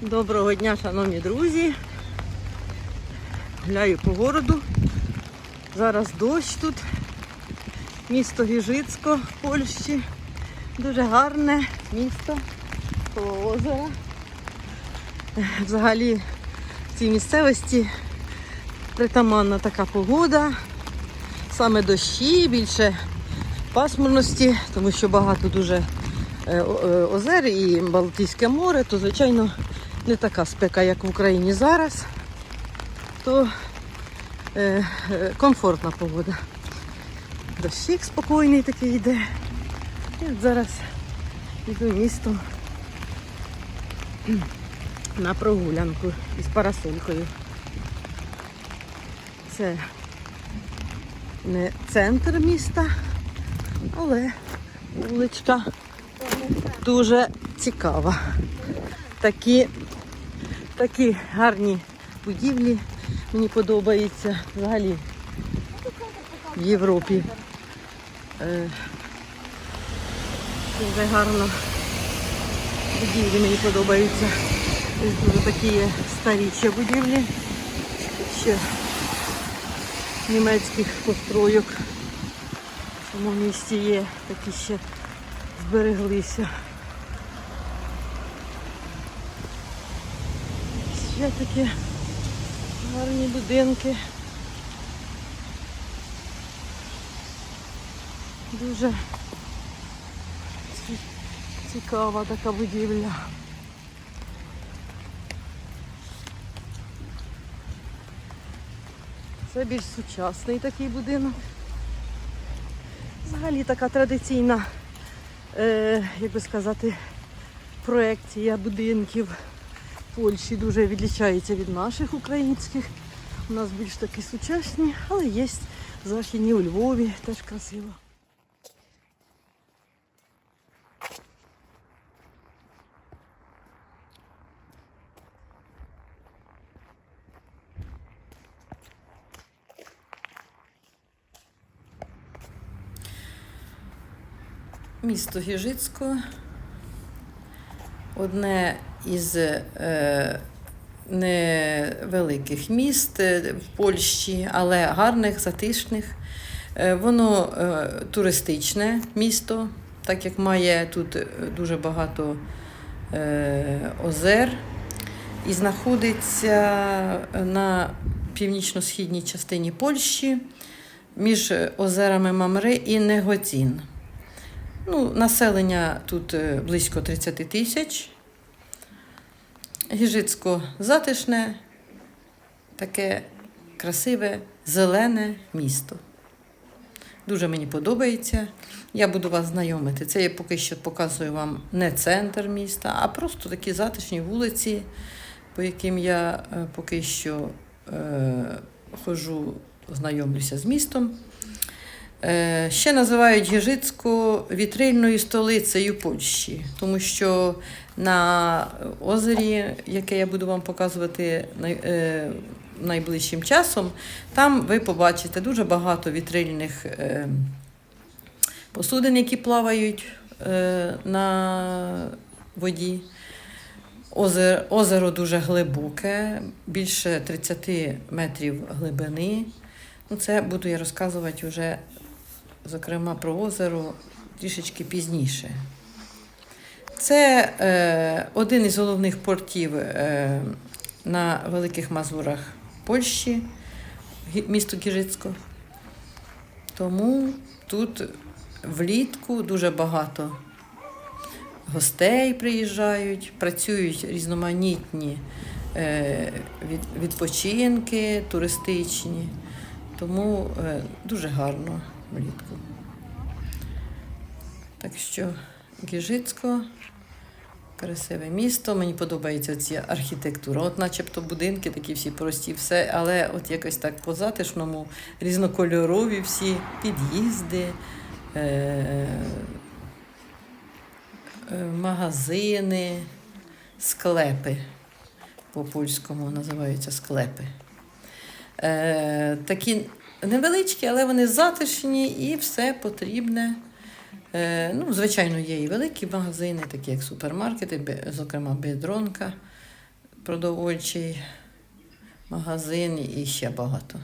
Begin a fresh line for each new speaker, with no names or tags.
Доброго дня, шановні друзі. Гуляю по городу. Зараз дощ тут. Місто Гіжицько в Польщі. Дуже гарне місто коло озера. Взагалі в цій місцевості притаманна така погода. Саме дощі, більше пасмурності, тому що багато дуже е, е, озер і Балтійське море, то звичайно не така спека, як в Україні зараз, то е, е, комфортна погода. Дощик спокійний такий йде. І от зараз йду містом на прогулянку із парасолькою. Це не центр міста, але вуличка дуже цікава. Такі, такі гарні будівлі мені подобаються взагалі в Європі. Е, Дуже гарно. Будівлі мені подобаються. Дуже такі старі ще будівлі. Ще німецьких постройок. В цьому місті є такі ще збереглися. Ще такі гарні будинки. Дуже цікава така будівля. Це більш сучасний такий будинок. Взагалі така традиційна, е, як би сказати, проекція будинків Польщі дуже відрізняється від наших українських. У нас більш такі сучасні, але є західні у Львові, теж красиво. Місто Гіжицько одне із е, невеликих міст е, в Польщі, але гарних, затишних. Е, воно туристичне місто, так як має тут дуже багато озер і знаходиться на північно-східній частині Польщі між озерами Мамри і Негоцін. Ну, населення тут близько 30 тисяч. Гіжицько затишне, таке красиве, зелене місто. Дуже мені подобається. Я буду вас знайомити. Це я поки що показую вам не центр міста, а просто такі затишні вулиці, по яким я е, поки що е, ходжу, знайомлюся з містом. Е, Ще називають Гіжицьку вітрильною столицею Польщі, тому що на озері, яке я буду вам показувати е, найближчим часом, там ви побачите дуже багато вітрильних е, посудин, які плавають на воді. Озеро, озеро дуже глибоке, більше 30 метрів глибини. Ну, це буду я розказувати вже, зокрема, про озеро трішечки пізніше. Це е, один із головних портів е, на Великих Мазурах Польщі, місто Гіжицько. Тому тут влітку дуже багато гостей приїжджають, працюють різноманітні е, від, відпочинки туристичні. Тому е, дуже гарно влітку. Так що Гіжицько, красиве місто. Мені подобається ця архітектура. От начебто будинки такі всі прості, все, але от якось так по затишному, різнокольорові всі під'їзди. Е- е, магазини, склепи. По-польському називаються склепи. Е, такі невеличкі, але вони затишні і все потрібне. Е, ну, звичайно, є і великі магазини, такі як супермаркети, зокрема Бедронка. продовольчий магазин і ще багато.